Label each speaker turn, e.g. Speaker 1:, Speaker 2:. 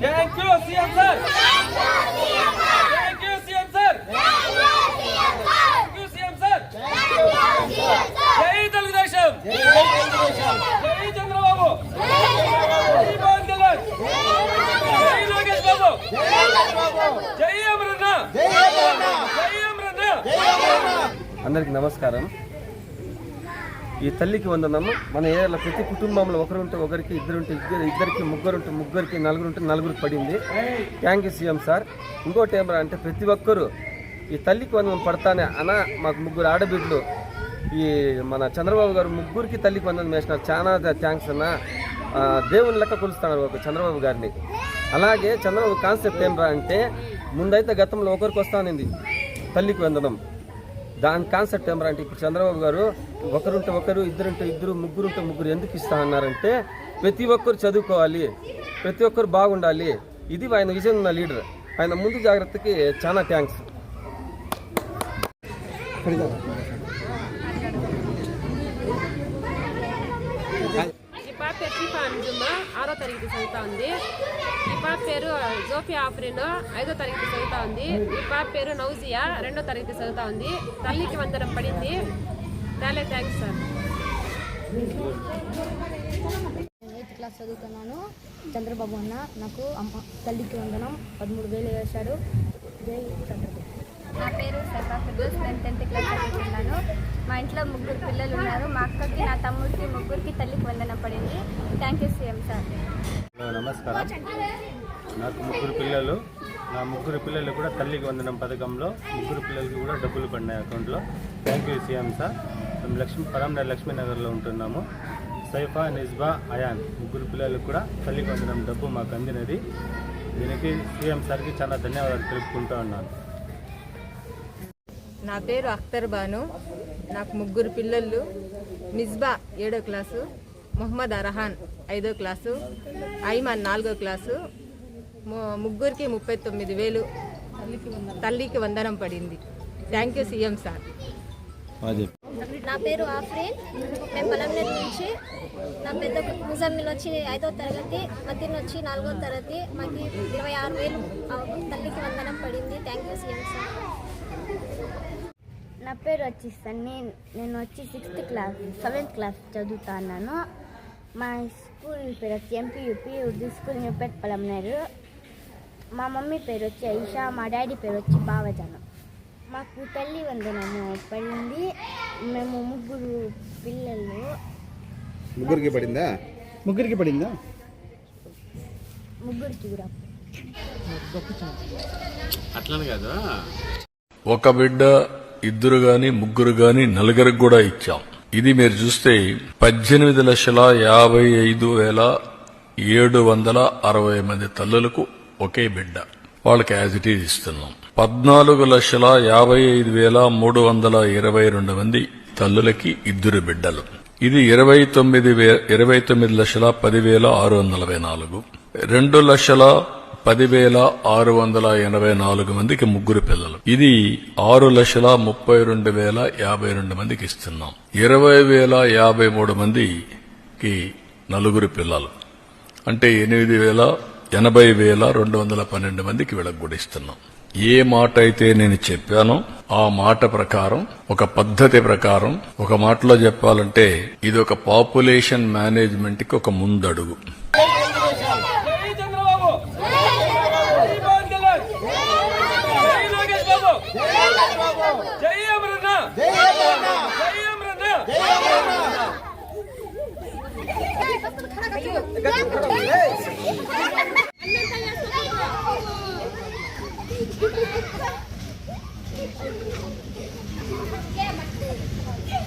Speaker 1: Thank you CM sir thank you CM sir thank you CM sir జై తెలుగుదేశం. జై చంద్రబాబు. జై పవన్ కళ్యాణ్ జై. లోకేష్ బాబు. జై అమరన్న. జై అమరన్న. అందరికి నమస్కారం. ఈ తల్లికి వందనము మన ఏరియాలో ప్రతి కుటుంబంలో ఒకరు ఉంటే ఒకరికి ఇద్దరు ఉంటే ఇద్దరు ఇద్దరికి ముగ్గురు ఉంటే ముగ్గురికి నలుగురు ఉంటే నలుగురికి పడింది. థ్యాంక్ యూ సీఎం సార్ ఇంకోటి ఏమరా అంటే ప్రతి ఒక్కరు ఈ తల్లికి వందనం పడతానే అన మాకు ముగ్గురు ఆడబిడ్డలు. ఈ మన చంద్రబాబు గారు ముగ్గురికి తల్లికి వందనం వేసినారు. చాలా థ్యాంక్స్ అన్న. దేవుని లెక్క కొలుస్తున్నారు ఒక చంద్రబాబు గారిని. అలాగే చంద్రబాబు కాన్సెప్ట్ ఏమరా అంటే ముందైతే గతంలో ఒకరికి వస్తానింది తల్లికి వందనం. దాని కాన్సెప్ట్ ఏమరా అంటే ఇప్పుడు చంద్రబాబు గారు ఒకరుంటే ఒకరు ఇద్దరుంటే ఇద్దరు ముగ్గురుంటే ముగ్గురు ఎందుకు ఇస్తా అన్నారంటే ప్రతి ఒక్కరు చదువుకోవాలి ప్రతి ఒక్కరు బాగుండాలి. ఇది ఆయన విజయం ఉన్న లీడర్. ఆయన ముందు జాగ్రత్తకి చాలా థ్యాంక్స్
Speaker 2: పాప పేరు షీఫా అంజుమ్మ ఆరో తరగతి చదువుతా ఉంది ఈ పాప పేరు జోఫియా ఆఫ్రిన్. ఐదో తరగతి చదువుతా ఉంది ఈ పాప పేరు నౌజియా. రెండో తరగతి చదువుతా ఉంది తల్లికి వందనం పడింది. చాలా థ్యాంక్స్ సార్
Speaker 3: ఎయిత్ క్లాస్ చదువుతున్నాను. చంద్రబాబు అన్న నాకు అమ్మ తల్లికి వందనం పదమూడు వేలు వేశాడు. జై చంద్రబాబు.
Speaker 4: నా పేరు సఫా ఫిర్దోస్. నేను టెన్త్ క్లాస్ చదువుతున్నాను. మా ఇంట్లో ముగ్గురు పిల్లలు ఉన్నారు. మా అక్కకి నా తమ్ముడికి ముగ్గురికి తల్లికి వందనం పడింది. Thank you CM sir
Speaker 5: hello నమస్కారం. నాకు ముగ్గురు పిల్లలు. నా ముగ్గురు పిల్లలు కూడా తల్లికి వందనం పథకంలో ముగ్గురు పిల్లలకి కూడా డబ్బులు పడినాయి అకౌంట్లో. థ్యాంక్ యూ సీఎం సార్ మేము లక్ష్మీ పరంనగర్ లక్ష్మీనగర్లో ఉంటున్నాము. సైఫా నిజ్బా అయాన్ ముగ్గురు పిల్లలకు కూడా తల్లికి వందనం డబ్బు మాకు అందినది. దీనికి సీఎం సార్కి చాలా ధన్యవాదాలు తెలుపుకుంటూ ఉన్నాను.
Speaker 6: నా పేరు అఖ్తర్ బాను. నాకు ముగ్గురు పిల్లలు. మిస్బా ఏడో క్లాసు మొహమ్మద్ అరహాన్ ఐదో క్లాసు ఐమాన్ నాలుగో క్లాసు. ముగ్గురికి ముప్పై తొమ్మిది వేలు. తల్లికి వందనం పడింది. Thank you CM sir.
Speaker 4: నా పేరు ఆఫ్రీన్ మేము పొలంనేరు నుంచి నా పెద్ద ముజమ్మిల్ వచ్చి ఐదో తరగతి మతిన్ వచ్చి నాలుగో తరగతి. మాకు ఇరవై ఆరు వేలు ఆ తల్లికి వందనం పడింది. థ్యాంక్ యూ సీఎం సార్
Speaker 3: నా పేరు వచ్చి సన్నీ. నేను వచ్చి సిక్స్త్ క్లాస్ సెవెంత్ క్లాస్ చదువుతున్నాను. మా స్కూల్ పేరు వచ్చి ఎంపీయూపీ ఉర్దూ స్కూల్ న్యూపేట్ పొలంనేరు మా మమ్మీ పేరు వచ్చి ఐషా మా డాడీ పేరు వచ్చి బావజానం. మాకు తల్లి వందనము పడింది. మేము ముగ్గురు పిల్లలు.
Speaker 7: ముగ్గురికి పడిందా? ముగ్గురికి పడిందా?
Speaker 3: ముగ్గురికి కూడా.
Speaker 8: ఒక బిడ్డ ఇద్దరు గాని ముగ్గురు గాని నలుగురికి కూడా ఇచ్చాం. ఇది మీరు చూస్తే పద్దెనిమిది లక్షల యాభై ఐదు వేల ఏడు వందల అరవై మంది తల్లులకు ఒకే బిడ్డ. వాళ్ళకి యాజ్ ఇట్ ఈజ్ ఇస్తున్నాం. పద్నాలుగు లక్షల యాభై ఐదు వేల మూడు వందల ఇరవై రెండు మంది తల్లులకి ఇద్దరు బిడ్డలు. ఇది ఇరవై తొమ్మిది ఇరవై తొమ్మిది లక్షల పదివేల ఆరు వందల నలభై నాలుగు. రెండు లక్షల పదివేల ఆరు వందల ఎనభై నాలుగు మందికి ముగ్గురు పిల్లలు. ఇది ఆరు లక్షల ముప్పై రెండు వేల యాభై రెండు మందికి ఇస్తున్నాం. ఇరవై వేల యాభై మూడు మందికి నలుగురు పిల్లలు. అంటే ఎనిమిది వేల ఎనభై వేల రెండు వందల పన్నెండు మందికి వీళ్ళకి కూడా ఇస్తున్నాం. ఏ మాట అయితే నేను చెప్పానో ఆ మాట ప్రకారం ఒక పద్ధతి ప్రకారం ఒక మాటలో చెప్పాలంటే ఇది ఒక పాపులేషన్ మేనేజ్మెంట్కి ఒక ముందడుగు.
Speaker 1: Yeah,
Speaker 3: my